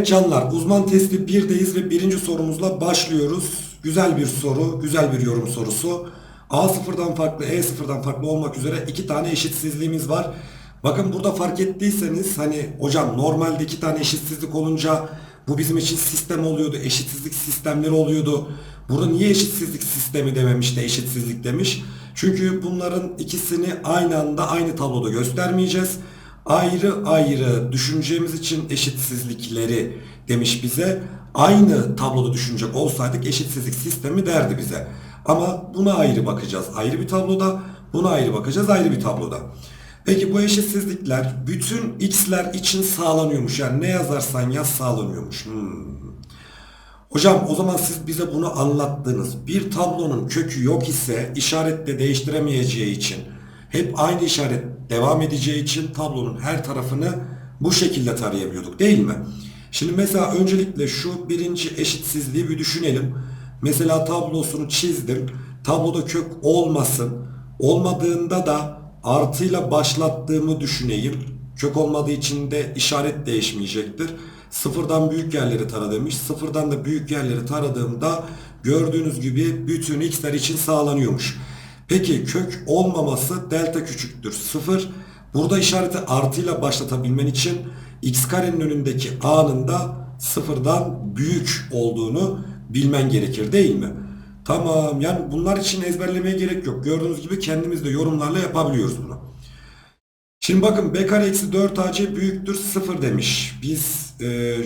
Evet canlar uzman testi 1'deyiz ve birinci sorumuzla başlıyoruz. Güzel bir soru, güzel bir yorum sorusu. A sıfırdan farklı, E sıfırdan farklı olmak üzere iki tane eşitsizliğimiz var. Bakın burada fark ettiyseniz hani hocam normalde iki tane eşitsizlik olunca bu bizim için sistem oluyordu, eşitsizlik sistemleri oluyordu. Burada niye eşitsizlik sistemi dememiş de eşitsizlik demiş? Çünkü bunların ikisini aynı anda aynı tabloda göstermeyeceğiz ayrı ayrı düşüneceğimiz için eşitsizlikleri demiş bize. Aynı tabloda düşünecek olsaydık eşitsizlik sistemi derdi bize. Ama buna ayrı bakacağız ayrı bir tabloda, buna ayrı bakacağız ayrı bir tabloda. Peki bu eşitsizlikler bütün x'ler için sağlanıyormuş. Yani ne yazarsan yaz sağlanıyormuş. Hmm. Hocam o zaman siz bize bunu anlattınız. Bir tablonun kökü yok ise işaretle değiştiremeyeceği için hep aynı işaret devam edeceği için tablonun her tarafını bu şekilde tarayabiliyorduk değil mi? Şimdi mesela öncelikle şu birinci eşitsizliği bir düşünelim. Mesela tablosunu çizdim. Tabloda kök olmasın. Olmadığında da artıyla başlattığımı düşüneyim. Kök olmadığı için de işaret değişmeyecektir. Sıfırdan büyük yerleri tara demiş. Sıfırdan da büyük yerleri taradığımda gördüğünüz gibi bütün x'ler için sağlanıyormuş. Peki kök olmaması delta küçüktür 0. Burada işareti artıyla başlatabilmen için x karenin önündeki a'nın da sıfırdan büyük olduğunu bilmen gerekir değil mi? Tamam yani bunlar için ezberlemeye gerek yok. Gördüğünüz gibi kendimiz de yorumlarla yapabiliyoruz bunu. Şimdi bakın b kare eksi 4ac büyüktür 0 demiş. Biz e,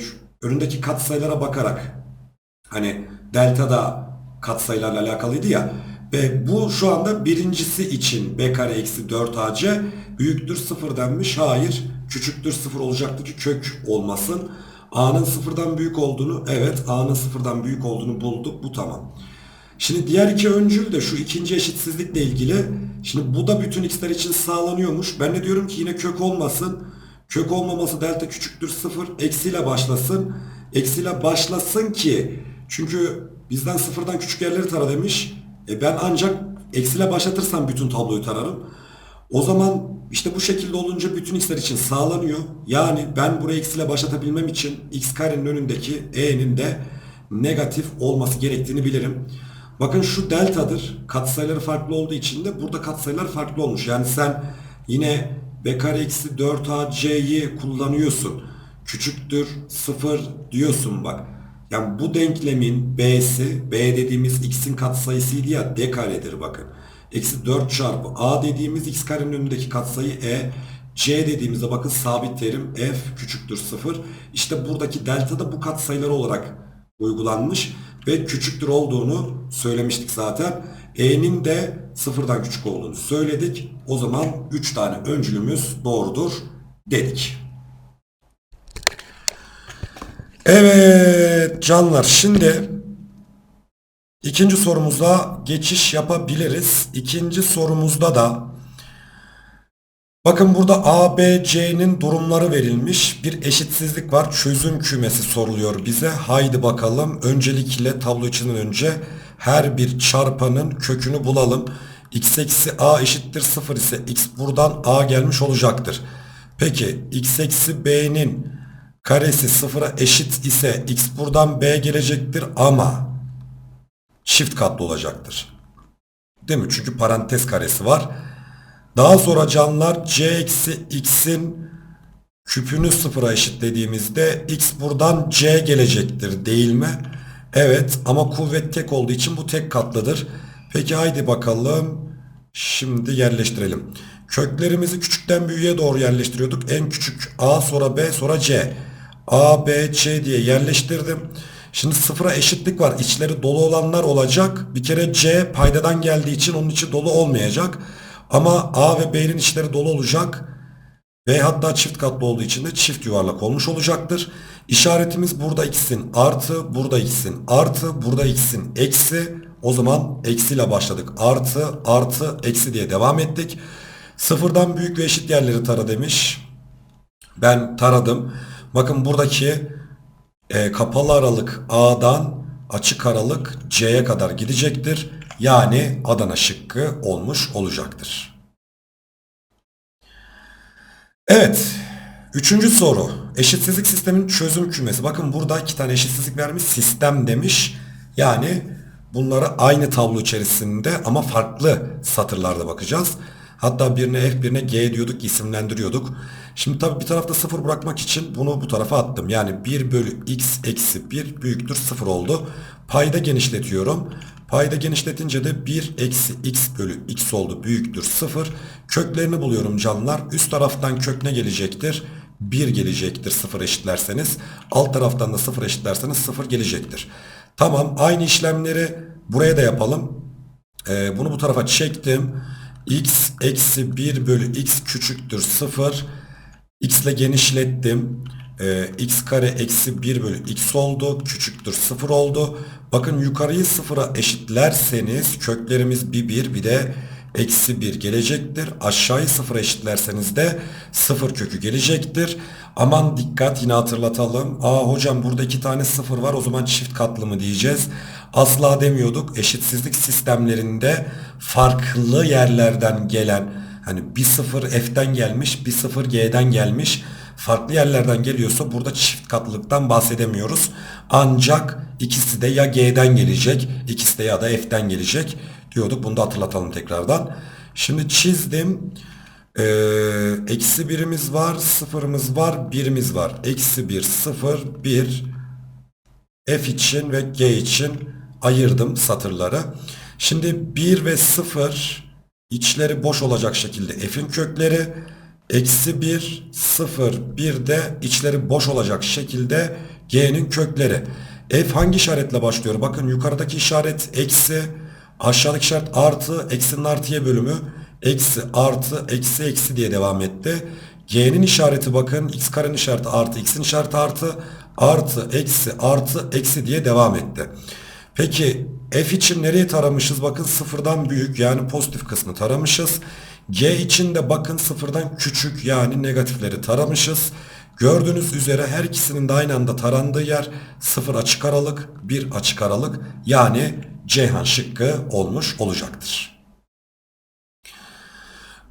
önündeki katsayılara bakarak hani delta da katsayılarla alakalıydı ya ve bu şu anda birincisi için b kare eksi 4ac büyüktür 0 denmiş. Hayır küçüktür 0 olacaktı ki kök olmasın. a'nın sıfırdan büyük olduğunu evet a'nın sıfırdan büyük olduğunu bulduk bu tamam. Şimdi diğer iki öncül de şu ikinci eşitsizlikle ilgili. Şimdi bu da bütün x'ler için sağlanıyormuş. Ben de diyorum ki yine kök olmasın. Kök olmaması delta küçüktür 0. Eksiyle başlasın. Eksiyle başlasın ki çünkü bizden sıfırdan küçük yerleri tara demiş. E ben ancak eksiyle başlatırsam bütün tabloyu tararım. O zaman işte bu şekilde olunca bütün x'ler için sağlanıyor. Yani ben buraya eksiyle başlatabilmem için x karenin önündeki e'nin de negatif olması gerektiğini bilirim. Bakın şu deltadır. Katsayıları farklı olduğu için de burada katsayılar farklı olmuş. Yani sen yine b kare eksi 4ac'yi kullanıyorsun. Küçüktür 0 diyorsun bak. Yani bu denklemin b'si, b dediğimiz x'in katsayısıydı ya d karedir bakın. Eksi 4 çarpı a dediğimiz x karenin önündeki katsayı e. C dediğimizde bakın sabit terim f küçüktür 0. İşte buradaki delta da bu katsayılar olarak uygulanmış ve küçüktür olduğunu söylemiştik zaten. E'nin de sıfırdan küçük olduğunu söyledik. O zaman 3 tane öncülümüz doğrudur dedik. Evet canlar şimdi ikinci sorumuza geçiş yapabiliriz. İkinci sorumuzda da bakın burada A, B, C'nin durumları verilmiş. Bir eşitsizlik var. Çözüm kümesi soruluyor bize. Haydi bakalım. Öncelikle tablo içinden önce her bir çarpanın kökünü bulalım. x eksi a eşittir 0 ise x buradan a gelmiş olacaktır. Peki x eksi b'nin karesi sıfıra eşit ise x buradan b gelecektir ama çift katlı olacaktır. Değil mi? Çünkü parantez karesi var. Daha sonra canlar c eksi x'in küpünü sıfıra eşitlediğimizde x buradan c gelecektir değil mi? Evet ama kuvvet tek olduğu için bu tek katlıdır. Peki haydi bakalım. Şimdi yerleştirelim. Köklerimizi küçükten büyüğe doğru yerleştiriyorduk. En küçük a sonra b sonra c. a, b, c diye yerleştirdim. Şimdi sıfıra eşitlik var. İçleri dolu olanlar olacak. Bir kere c paydadan geldiği için onun içi dolu olmayacak. Ama a ve b'nin içleri dolu olacak. Ve hatta çift katlı olduğu için de çift yuvarlak olmuş olacaktır. İşaretimiz burada x'in artı, burada x'in artı, burada x'in eksi. O zaman eksiyle başladık. Artı, artı, eksi diye devam ettik. Sıfırdan büyük ve eşit yerleri tara demiş. Ben taradım. Bakın buradaki e, kapalı aralık A'dan açık aralık C'ye kadar gidecektir. Yani Adana şıkkı olmuş olacaktır. Evet. Üçüncü soru. Eşitsizlik sistemin çözüm kümesi. Bakın burada iki tane eşitsizlik vermiş. Sistem demiş. Yani bunları aynı tablo içerisinde ama farklı satırlarda bakacağız. Hatta birine F birine G diyorduk isimlendiriyorduk. Şimdi tabii bir tarafta sıfır bırakmak için bunu bu tarafa attım. Yani 1 bölü x eksi 1 büyüktür 0 oldu. Payda genişletiyorum. Payda genişletince de 1 eksi x bölü x oldu büyüktür 0. Köklerini buluyorum canlılar. Üst taraftan kök ne gelecektir? 1 gelecektir 0 eşitlerseniz. Alt taraftan da 0 eşitlerseniz 0 gelecektir. Tamam aynı işlemleri buraya da yapalım. Ee, bunu bu tarafa çektim. x eksi 1 bölü x küçüktür 0. x ile genişlettim. Ee, x kare eksi 1 bölü x oldu. Küçüktür 0 oldu. Bakın yukarıyı 0'a eşitlerseniz köklerimiz bir 1 bir de eksi 1 gelecektir. Aşağıyı 0'a eşitlerseniz de 0 kökü gelecektir. Aman dikkat yine hatırlatalım. Aa hocam burada iki tane 0 var o zaman çift katlı mı diyeceğiz. Asla demiyorduk. Eşitsizlik sistemlerinde farklı yerlerden gelen hani bir 0 F'den gelmiş bir 0 G'den gelmiş farklı yerlerden geliyorsa burada çift katlılıktan bahsedemiyoruz. Ancak ikisi de ya G'den gelecek ikisi de ya da F'den gelecek diyorduk. Bunu da hatırlatalım tekrardan. Şimdi çizdim. Ee, eksi birimiz var, sıfırımız var, birimiz var. Eksi bir, sıfır, bir. F için ve G için ayırdım satırları. Şimdi 1 ve 0 içleri boş olacak şekilde F'in kökleri. Eksi 1, 0, 1 de içleri boş olacak şekilde G'nin kökleri. F hangi işaretle başlıyor? Bakın yukarıdaki işaret eksi, aşağıdaki işaret artı, eksinin artıya bölümü. Eksi, artı, eksi, eksi diye devam etti. G'nin işareti bakın x karenin işareti artı, x'in işareti artı, artı, eksi, artı, eksi diye devam etti. Peki f için nereyi taramışız? Bakın sıfırdan büyük yani pozitif kısmı taramışız. G için de bakın sıfırdan küçük yani negatifleri taramışız. Gördüğünüz üzere her ikisinin de aynı anda tarandığı yer sıfır açık aralık, bir açık aralık yani Ceyhan şıkkı olmuş olacaktır.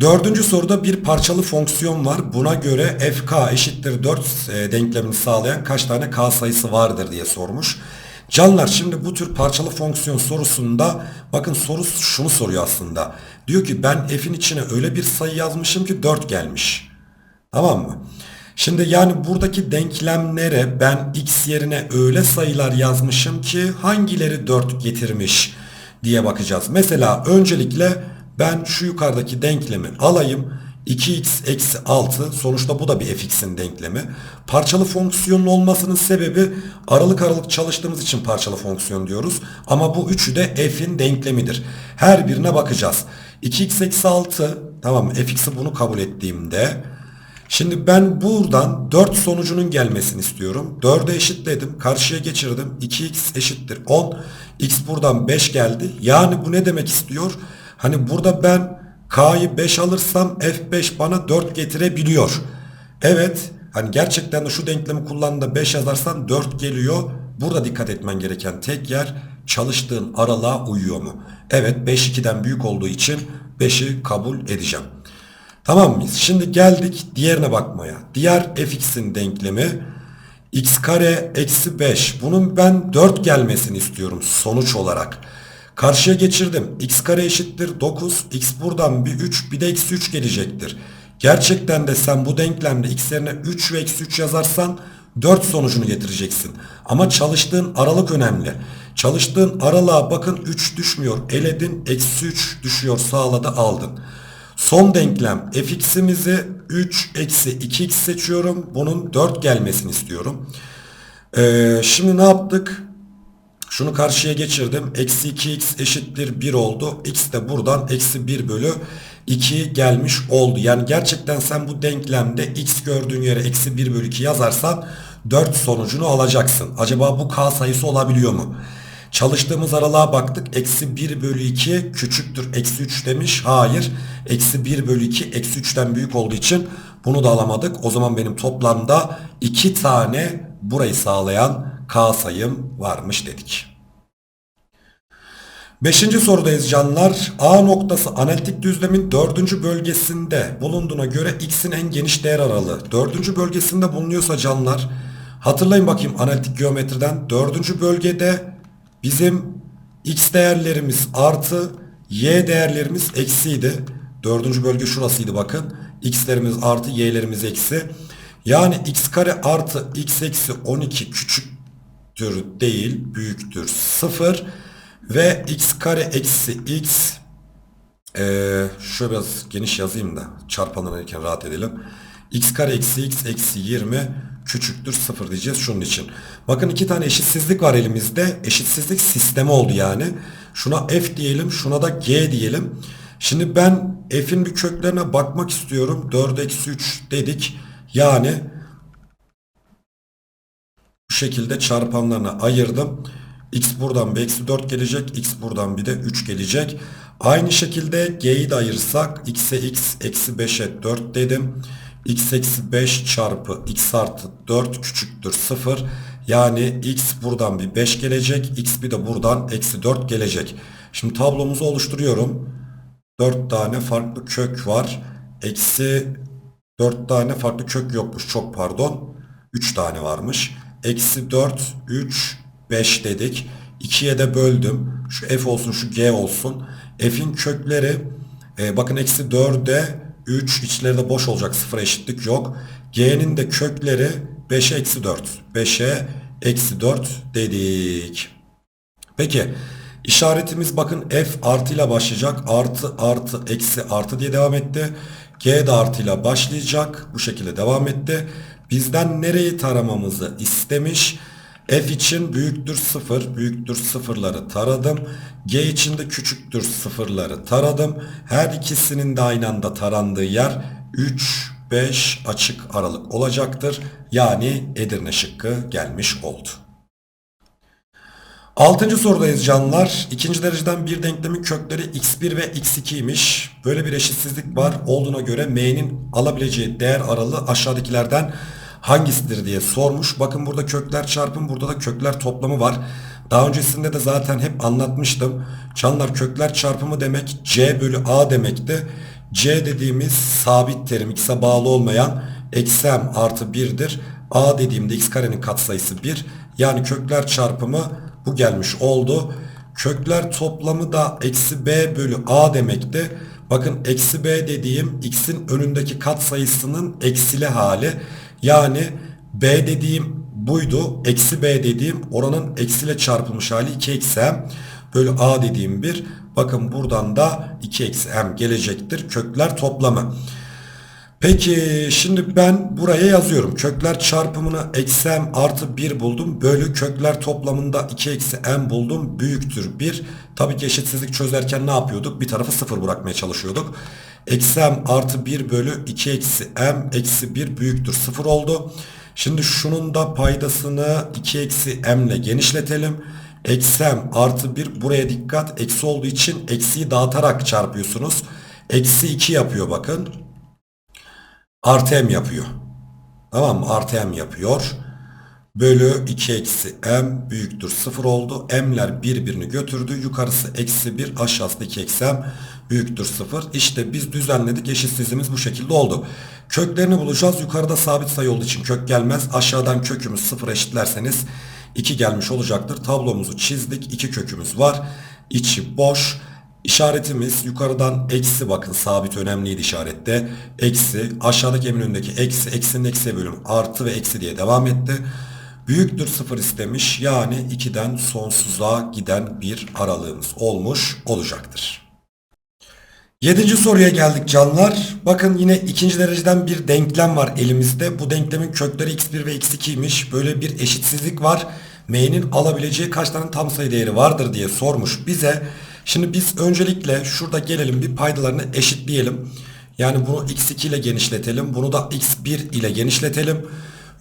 Dördüncü soruda bir parçalı fonksiyon var. Buna göre fk eşittir 4 e, denklemini sağlayan kaç tane k sayısı vardır diye sormuş. Canlar şimdi bu tür parçalı fonksiyon sorusunda bakın soru şunu soruyor aslında. Diyor ki ben f'in içine öyle bir sayı yazmışım ki 4 gelmiş. Tamam mı? Şimdi yani buradaki denklemlere ben x yerine öyle sayılar yazmışım ki hangileri 4 getirmiş diye bakacağız. Mesela öncelikle ben şu yukarıdaki denklemi alayım. 2x eksi 6 sonuçta bu da bir fx'in denklemi. Parçalı fonksiyonun olmasının sebebi aralık aralık çalıştığımız için parçalı fonksiyon diyoruz. Ama bu üçü de f'in denklemidir. Her birine bakacağız. 2x eksi 6 tamam fx'i bunu kabul ettiğimde şimdi ben buradan 4 sonucunun gelmesini istiyorum. 4'e eşitledim. Karşıya geçirdim. 2x eşittir 10. x buradan 5 geldi. Yani bu ne demek istiyor? Hani burada ben K'yı 5 alırsam F5 bana 4 getirebiliyor. Evet hani gerçekten de şu denklemi kullandığında 5 yazarsan 4 geliyor. Burada dikkat etmen gereken tek yer çalıştığın aralığa uyuyor mu? Evet 5 2'den büyük olduğu için 5'i kabul edeceğim. Tamam mıyız? Şimdi geldik diğerine bakmaya. Diğer fx'in denklemi x kare eksi 5. Bunun ben 4 gelmesini istiyorum sonuç olarak. Karşıya geçirdim. x kare eşittir 9. x buradan bir 3 bir de eksi 3 gelecektir. Gerçekten de sen bu denklemde x yerine 3 ve eksi 3 yazarsan 4 sonucunu getireceksin. Ama çalıştığın aralık önemli. Çalıştığın aralığa bakın 3 düşmüyor. Eledin eksi 3 düşüyor sağladı aldın. Son denklem fx'imizi 3 eksi 2x seçiyorum. Bunun 4 gelmesini istiyorum. Ee, şimdi ne yaptık? Şunu karşıya geçirdim. Eksi 2x eşittir 1 oldu. X de buradan eksi 1 bölü 2 gelmiş oldu. Yani gerçekten sen bu denklemde x gördüğün yere eksi 1 bölü 2 yazarsan 4 sonucunu alacaksın. Acaba bu k sayısı olabiliyor mu? Çalıştığımız aralığa baktık. Eksi 1 bölü 2 küçüktür. Eksi 3 demiş. Hayır. Eksi 1 bölü 2 eksi 3'ten büyük olduğu için bunu da alamadık. O zaman benim toplamda 2 tane burayı sağlayan K sayım varmış dedik. Beşinci sorudayız canlar. A noktası analitik düzlemin dördüncü bölgesinde bulunduğuna göre x'in en geniş değer aralığı. Dördüncü bölgesinde bulunuyorsa canlar hatırlayın bakayım analitik geometriden. Dördüncü bölgede bizim x değerlerimiz artı y değerlerimiz eksiydi. Dördüncü bölge şurasıydı bakın. x'lerimiz artı y'lerimiz eksi. Yani x kare artı x eksi 12 küçüktür değil büyüktür 0 ve x kare eksi x ee, şöyle biraz geniş yazayım da çarpanlanırken rahat edelim. x kare eksi x eksi 20 küçüktür 0 diyeceğiz şunun için. Bakın iki tane eşitsizlik var elimizde. Eşitsizlik sistemi oldu yani. Şuna f diyelim şuna da g diyelim. Şimdi ben f'in bir köklerine bakmak istiyorum. 4 eksi 3 dedik. Yani bu şekilde çarpanlarına ayırdım. X buradan bir eksi 4 gelecek. X buradan bir de 3 gelecek. Aynı şekilde G'yi de ayırsak X'e X eksi 5'e 4 dedim. X eksi 5 çarpı X artı 4 küçüktür 0. Yani X buradan bir 5 gelecek. X bir de buradan eksi 4 gelecek. Şimdi tablomuzu oluşturuyorum. 4 tane farklı kök var. Eksi 4 tane farklı kök yokmuş. Çok pardon. 3 tane varmış. Eksi 4, 3, 5 dedik. 2'ye de böldüm. Şu f olsun şu g olsun. F'in kökleri e, bakın eksi 4'e 3 içleri de boş olacak. Sıfır eşitlik yok. G'nin de kökleri 5'e eksi 4. 5'e eksi 4 dedik. Peki işaretimiz bakın f artıyla başlayacak. Artı artı eksi artı diye devam etti. G de artıyla başlayacak. Bu şekilde devam etti. Bizden nereyi taramamızı istemiş. F için büyüktür 0, büyüktür sıfırları taradım. G için de küçüktür sıfırları taradım. Her ikisinin de aynı anda tarandığı yer 3, 5 açık aralık olacaktır. Yani Edirne şıkkı gelmiş oldu. Altıncı sorudayız canlar. İkinci dereceden bir denklemin kökleri x1 ve x2'ymiş. Böyle bir eşitsizlik var olduğuna göre m'nin alabileceği değer aralığı aşağıdakilerden hangisidir diye sormuş. Bakın burada kökler çarpım burada da kökler toplamı var. Daha öncesinde de zaten hep anlatmıştım. Canlar kökler çarpımı demek c bölü a demekti. c dediğimiz sabit terim x'e bağlı olmayan eksi m artı 1'dir. a dediğimde x karenin katsayısı 1. Yani kökler çarpımı bu gelmiş oldu. Kökler toplamı da eksi b bölü a demekti. Bakın eksi b dediğim x'in önündeki katsayısının eksili hali. Yani b dediğim buydu. Eksi b dediğim oranın eksiyle çarpılmış hali 2 eksi m bölü a dediğim bir. Bakın buradan da 2 eksi m gelecektir. Kökler toplamı. Peki şimdi ben buraya yazıyorum. Kökler çarpımını eksi m artı 1 buldum. Bölü kökler toplamında 2 eksi m buldum. Büyüktür 1. Tabii ki eşitsizlik çözerken ne yapıyorduk? Bir tarafı 0 bırakmaya çalışıyorduk. Eksi m artı 1 bölü 2 eksi m eksi 1 büyüktür 0 oldu. Şimdi şunun da paydasını 2 eksi m ile genişletelim. Eksi m artı 1 buraya dikkat. Eksi olduğu için eksiyi dağıtarak çarpıyorsunuz. Eksi 2 yapıyor bakın. Artı m yapıyor. Tamam mı? Artı m yapıyor. Bölü 2 eksi m büyüktür 0 oldu. m'ler birbirini götürdü. Yukarısı eksi 1 aşağısı 2 eksi m büyüktür 0. İşte biz düzenledik. Eşitsizliğimiz bu şekilde oldu. Köklerini bulacağız. Yukarıda sabit sayı olduğu için kök gelmez. Aşağıdan kökümüz 0 eşitlerseniz 2 gelmiş olacaktır. Tablomuzu çizdik. 2 kökümüz var. İçi boş. İşaretimiz yukarıdan eksi bakın sabit önemliydi işarette. Eksi aşağıdaki emin önündeki eksi eksinin eksiye bölüm artı ve eksi diye devam etti. Büyüktür sıfır istemiş yani 2'den sonsuza giden bir aralığımız olmuş olacaktır. Yedinci soruya geldik canlar. Bakın yine ikinci dereceden bir denklem var elimizde. Bu denklemin kökleri x1 ve x2'ymiş. Böyle bir eşitsizlik var. M'nin alabileceği kaç tane tam sayı değeri vardır diye sormuş bize. Şimdi biz öncelikle şurada gelelim bir paydalarını eşitleyelim. Yani bunu x2 ile genişletelim. Bunu da x1 ile genişletelim.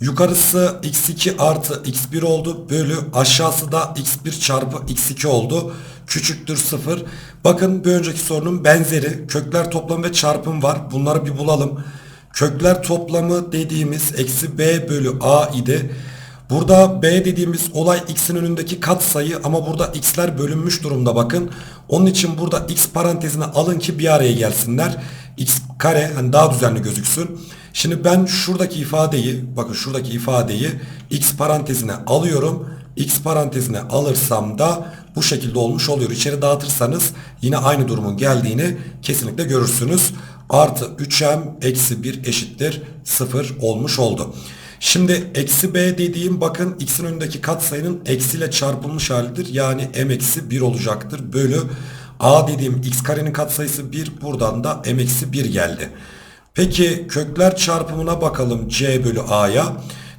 Yukarısı x2 artı x1 oldu. Bölü aşağısı da x1 çarpı x2 oldu. Küçüktür 0. Bakın bir önceki sorunun benzeri. Kökler toplamı ve çarpım var. Bunları bir bulalım. Kökler toplamı dediğimiz eksi b bölü a idi. Burada B dediğimiz olay x'in önündeki katsayı ama burada x'ler bölünmüş durumda bakın. Onun için burada x parantezine alın ki bir araya gelsinler. x kare hani daha düzenli gözüksün. Şimdi ben şuradaki ifadeyi bakın şuradaki ifadeyi x parantezine alıyorum. x parantezine alırsam da bu şekilde olmuş oluyor. İçeri dağıtırsanız yine aynı durumun geldiğini kesinlikle görürsünüz. Artı 3m eksi 1 eşittir 0 olmuş oldu. Şimdi eksi b dediğim bakın x'in önündeki katsayının eksiyle çarpılmış halidir. Yani m eksi 1 olacaktır. Bölü a dediğim x karenin katsayısı 1 buradan da m eksi 1 geldi. Peki kökler çarpımına bakalım c bölü a'ya.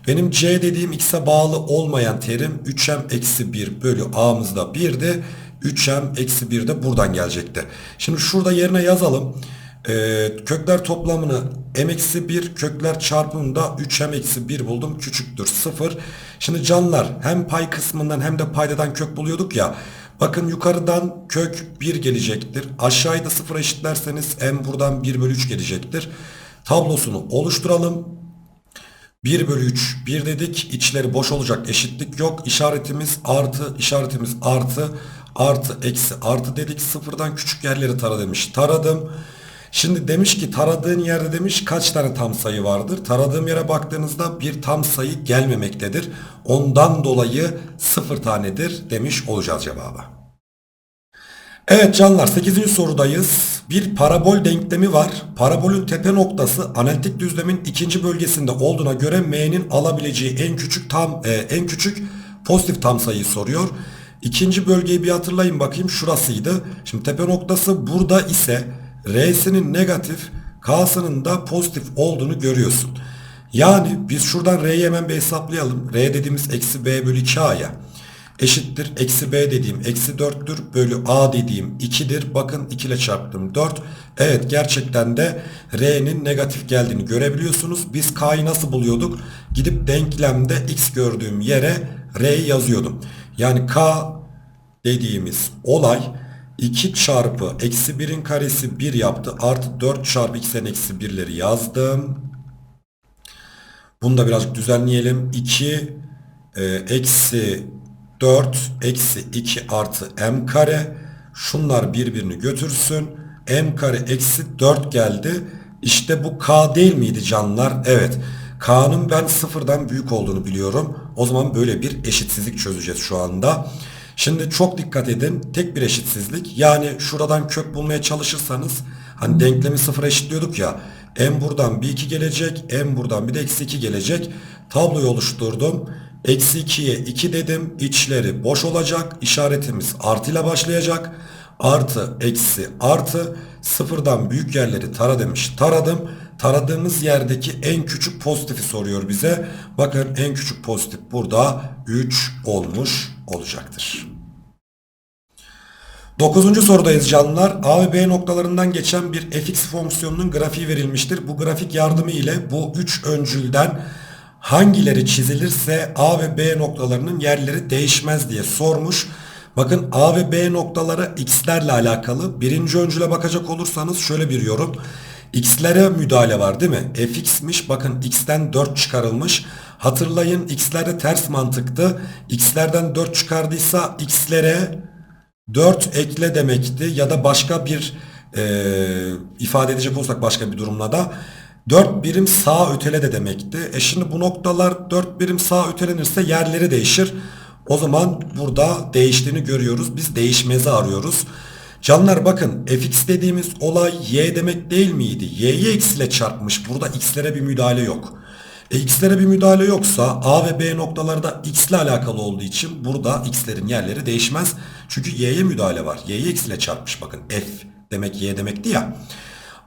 Benim c dediğim x'e bağlı olmayan terim 3m eksi 1 bölü a'mızda 1'di. 3m eksi 1 de buradan gelecekti. Şimdi şurada yerine yazalım. Ee, kökler toplamını m eksi 1 kökler çarpımında 3m eksi 1 buldum küçüktür 0. Şimdi canlar hem pay kısmından hem de paydadan kök buluyorduk ya. Bakın yukarıdan kök 1 gelecektir. Aşağıda 0 eşitlerseniz m buradan 1 bölü 3 gelecektir. Tablosunu oluşturalım. 1 bölü 3 1 dedik içleri boş olacak eşitlik yok işaretimiz artı işaretimiz artı artı eksi artı dedik sıfırdan küçük yerleri tara demiş taradım şimdi demiş ki taradığın yerde demiş kaç tane tam sayı vardır taradığım yere baktığınızda bir tam sayı gelmemektedir ondan dolayı sıfır tanedir demiş olacağız cevaba. Evet canlar 8. sorudayız. Bir parabol denklemi var. Parabolün tepe noktası analitik düzlemin ikinci bölgesinde olduğuna göre m'nin alabileceği en küçük tam e, en küçük pozitif tam sayıyı soruyor. İkinci bölgeyi bir hatırlayın bakayım şurasıydı. Şimdi tepe noktası burada ise r'sinin negatif k'sının da pozitif olduğunu görüyorsun. Yani biz şuradan r'yi hemen bir hesaplayalım. r dediğimiz eksi b bölü 2a'ya eşittir. Eksi b dediğim eksi 4'tür. Bölü a dediğim 2'dir. Bakın 2 ile çarptım 4. Evet gerçekten de r'nin negatif geldiğini görebiliyorsunuz. Biz k'yı nasıl buluyorduk? Gidip denklemde x gördüğüm yere r'yi yazıyordum. Yani k dediğimiz olay 2 çarpı eksi 1'in karesi 1 yaptı. Artı 4 çarpı x'en eksi 1'leri yazdım. Bunu da birazcık düzenleyelim. 2 e, eksi 4 eksi 2 artı m kare. Şunlar birbirini götürsün. m kare eksi 4 geldi. İşte bu k değil miydi canlar? Evet. K'nın ben sıfırdan büyük olduğunu biliyorum. O zaman böyle bir eşitsizlik çözeceğiz şu anda. Şimdi çok dikkat edin. Tek bir eşitsizlik. Yani şuradan kök bulmaya çalışırsanız hani denklemi sıfıra eşitliyorduk ya. M buradan bir 2 gelecek. M buradan bir de eksi 2 gelecek. Tabloyu oluşturdum. Eksi 2'ye 2 dedim. İçleri boş olacak. İşaretimiz artıyla başlayacak. Artı, eksi, artı. Sıfırdan büyük yerleri tara demiş. Taradım. Taradığımız yerdeki en küçük pozitifi soruyor bize. Bakın en küçük pozitif burada 3 olmuş olacaktır. Dokuzuncu sorudayız canlılar. A ve B noktalarından geçen bir fx fonksiyonunun grafiği verilmiştir. Bu grafik yardımı ile bu 3 öncülden hangileri çizilirse A ve B noktalarının yerleri değişmez diye sormuş. Bakın A ve B noktaları x'lerle alakalı. Birinci öncüle bakacak olursanız şöyle bir yorum. X'lere müdahale var değil mi? fx'miş bakın x'ten 4 çıkarılmış. Hatırlayın x'lerde ters mantıktı. x'lerden 4 çıkardıysa x'lere 4 ekle demekti. Ya da başka bir e, ifade edecek olsak başka bir durumla da 4 birim sağ ötele de demekti. E şimdi bu noktalar 4 birim sağ ötelenirse yerleri değişir. O zaman burada değiştiğini görüyoruz. Biz değişmezi arıyoruz. Canlar bakın fx dediğimiz olay y demek değil miydi? y'yi x ile çarpmış. Burada x'lere bir müdahale yok. E x'lere bir müdahale yoksa a ve b noktaları da x ile alakalı olduğu için burada x'lerin yerleri değişmez. Çünkü y'ye müdahale var. y'yi x ile çarpmış bakın f demek y demekti ya.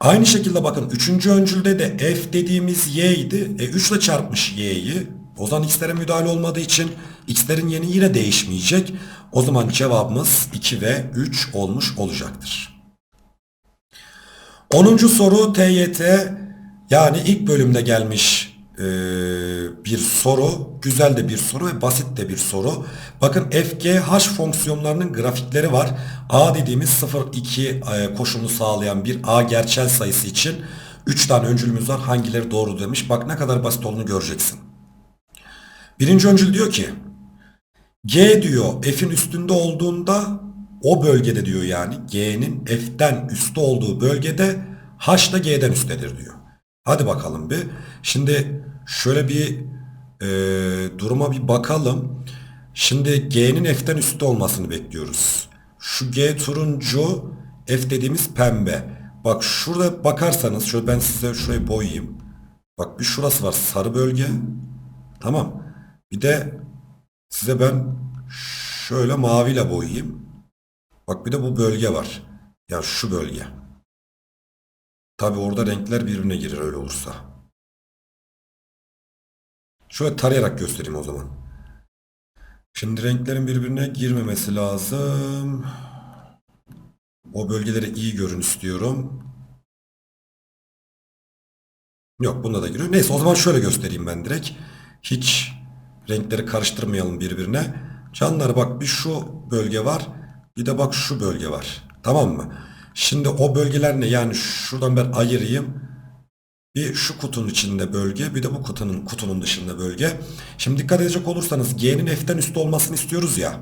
Aynı şekilde bakın 3. öncülde de f dediğimiz y idi. E 3 ile çarpmış y'yi. O zaman x'lere müdahale olmadığı için x'lerin yeni yine değişmeyecek. O zaman cevabımız 2 ve 3 olmuş olacaktır. 10. soru TYT yani ilk bölümde gelmiş e, bir soru. Güzel de bir soru ve basit de bir soru. Bakın FGH fonksiyonlarının grafikleri var. A dediğimiz 0-2 e, koşulunu sağlayan bir A gerçel sayısı için 3 tane öncülümüz var. Hangileri doğru demiş. Bak ne kadar basit olduğunu göreceksin. Birinci öncül diyor ki G diyor F'in üstünde olduğunda o bölgede diyor yani G'nin F'ten üstte olduğu bölgede H da G'den üsttedir diyor. Hadi bakalım bir. Şimdi şöyle bir e, duruma bir bakalım. Şimdi G'nin F'ten üstte olmasını bekliyoruz. Şu G turuncu, F dediğimiz pembe. Bak şurada bakarsanız, şöyle ben size şurayı boyayayım. Bak bir şurası var sarı bölge. Tamam. Bir de size ben şöyle maviyle boyayayım. Bak bir de bu bölge var. Ya şu bölge. Tabi orada renkler birbirine girer öyle olursa. Şöyle tarayarak göstereyim o zaman. Şimdi renklerin birbirine girmemesi lazım. O bölgeleri iyi görün istiyorum. Yok bunda da giriyor. Neyse o zaman şöyle göstereyim ben direkt. Hiç renkleri karıştırmayalım birbirine. Canlar bak bir şu bölge var. Bir de bak şu bölge var. Tamam mı? Şimdi o bölgeler ne? Yani şuradan ben ayırayım. Bir şu kutunun içinde bölge, bir de bu kutunun kutunun dışında bölge. Şimdi dikkat edecek olursanız G'nin F'ten üstte olmasını istiyoruz ya.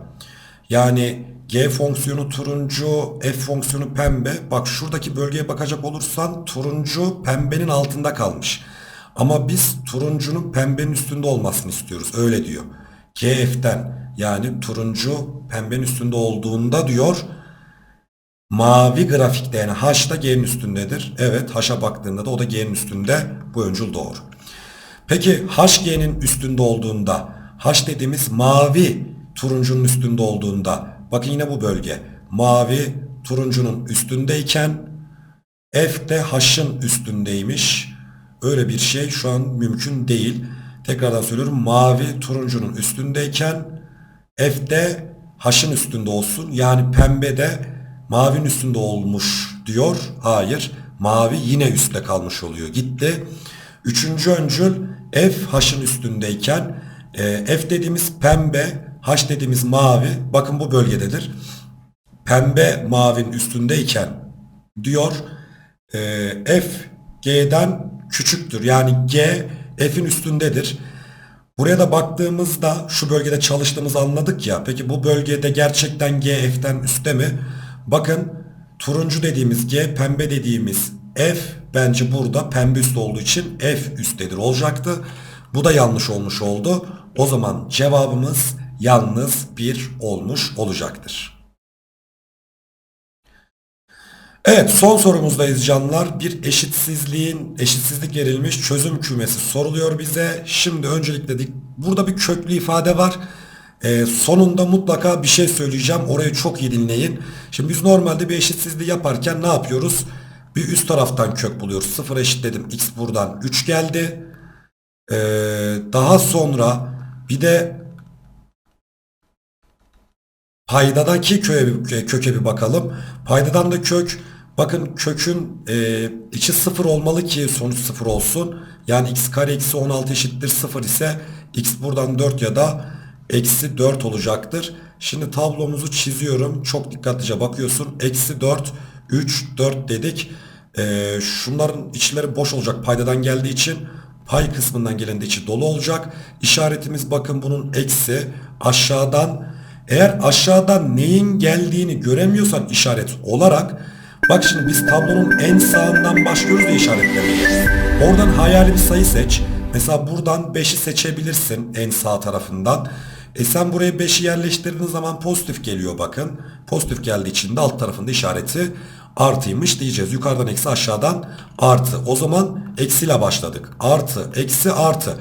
Yani G fonksiyonu turuncu, F fonksiyonu pembe. Bak şuradaki bölgeye bakacak olursan turuncu pembenin altında kalmış. Ama biz turuncunun pembenin üstünde olmasını istiyoruz. Öyle diyor. G F'ten yani turuncu pembenin üstünde olduğunda diyor mavi grafikte yani H da G'nin üstündedir. Evet H'a baktığında da o da G'nin üstünde. Bu öncül doğru. Peki H G'nin üstünde olduğunda H dediğimiz mavi turuncunun üstünde olduğunda bakın yine bu bölge mavi turuncunun üstündeyken F de H'ın üstündeymiş. Öyle bir şey şu an mümkün değil. Tekrardan söylüyorum mavi turuncunun üstündeyken F de H'ın üstünde olsun. Yani pembe de mavinin üstünde olmuş diyor. Hayır. Mavi yine üstte kalmış oluyor. Gitti. Üçüncü öncül F H'ın üstündeyken e, F dediğimiz pembe, H dediğimiz mavi. Bakın bu bölgededir. Pembe mavinin üstündeyken diyor e, F G'den küçüktür. Yani G F'in üstündedir. Buraya da baktığımızda şu bölgede çalıştığımızı anladık ya. Peki bu bölgede gerçekten G F'ten üstte mi? Bakın turuncu dediğimiz G, pembe dediğimiz F bence burada pembe üst olduğu için F üsttedir olacaktı. Bu da yanlış olmuş oldu. O zaman cevabımız yalnız bir olmuş olacaktır. Evet son sorumuzdayız canlar. Bir eşitsizliğin eşitsizlik verilmiş çözüm kümesi soruluyor bize. Şimdi öncelikle burada bir köklü ifade var. Ee, sonunda mutlaka bir şey söyleyeceğim. Orayı çok iyi dinleyin. Şimdi biz normalde bir eşitsizliği yaparken ne yapıyoruz? Bir üst taraftan kök buluyoruz. 0 eşitledim. X buradan 3 geldi. Ee, daha sonra bir de paydadaki köke, köke bir bakalım. Paydadan da kök bakın kökün e, içi 0 olmalı ki sonuç 0 olsun. Yani x kare eksi 16 eşittir 0 ise x buradan 4 ya da eksi 4 olacaktır. Şimdi tablomuzu çiziyorum. Çok dikkatlice bakıyorsun. Eksi 4, 3, 4 dedik. Ee, şunların içleri boş olacak paydadan geldiği için. Pay kısmından gelen içi dolu olacak. İşaretimiz bakın bunun eksi. Aşağıdan eğer aşağıdan neyin geldiğini göremiyorsan işaret olarak Bak şimdi biz tablonun en sağından başlıyoruz ya işaretlemeye. Oradan hayali bir sayı seç. Mesela buradan 5'i seçebilirsin en sağ tarafından. E sen buraya 5'i yerleştirdiğin zaman pozitif geliyor bakın. Pozitif geldiği için de alt tarafında işareti artıymış diyeceğiz. Yukarıdan eksi aşağıdan artı. O zaman eksiyle başladık. Artı, eksi, artı.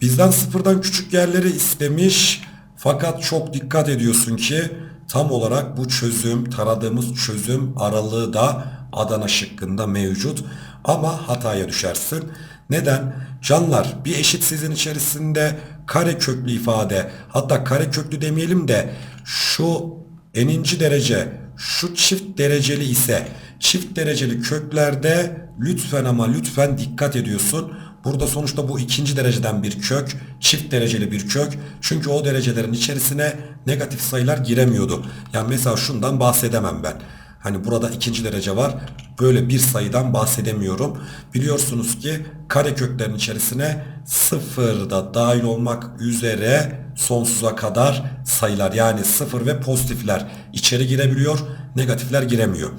Bizden sıfırdan küçük yerleri istemiş. Fakat çok dikkat ediyorsun ki tam olarak bu çözüm, taradığımız çözüm aralığı da Adana şıkkında mevcut. Ama hataya düşersin. Neden? Canlar bir eşitsizliğin içerisinde kare köklü ifade hatta kare köklü demeyelim de şu eninci derece şu çift dereceli ise çift dereceli köklerde lütfen ama lütfen dikkat ediyorsun. Burada sonuçta bu ikinci dereceden bir kök, çift dereceli bir kök. Çünkü o derecelerin içerisine negatif sayılar giremiyordu. Yani mesela şundan bahsedemem ben. Hani burada ikinci derece var. Böyle bir sayıdan bahsedemiyorum. Biliyorsunuz ki kareköklerin içerisine sıfırda dahil olmak üzere sonsuza kadar sayılar yani sıfır ve pozitifler içeri girebiliyor. Negatifler giremiyor.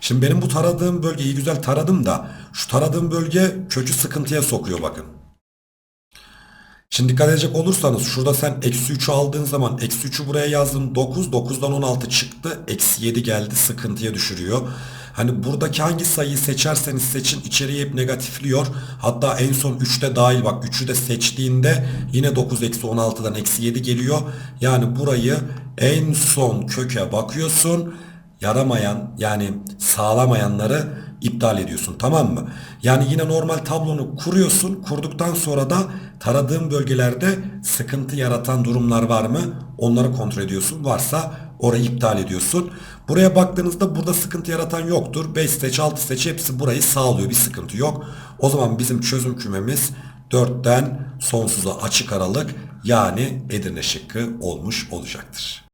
Şimdi benim bu taradığım bölgeyi güzel taradım da şu taradığım bölge kökü sıkıntıya sokuyor bakın. Şimdi dikkat edecek olursanız şurada sen eksi 3'ü aldığın zaman eksi 3'ü buraya yazdın 9 9'dan 16 çıktı eksi 7 geldi sıkıntıya düşürüyor. Hani buradaki hangi sayıyı seçerseniz seçin içeriği hep negatifliyor. Hatta en son 3'te dahil bak 3'ü de seçtiğinde yine 9 eksi 16'dan eksi 7 geliyor. Yani burayı en son köke bakıyorsun yaramayan yani sağlamayanları iptal ediyorsun tamam mı? Yani yine normal tablonu kuruyorsun. Kurduktan sonra da taradığın bölgelerde sıkıntı yaratan durumlar var mı? Onları kontrol ediyorsun. Varsa orayı iptal ediyorsun. Buraya baktığınızda burada sıkıntı yaratan yoktur. 5 seç 6 seç hepsi burayı sağlıyor. Bir sıkıntı yok. O zaman bizim çözüm kümemiz 4'ten sonsuza açık aralık yani Edirne şıkkı olmuş olacaktır.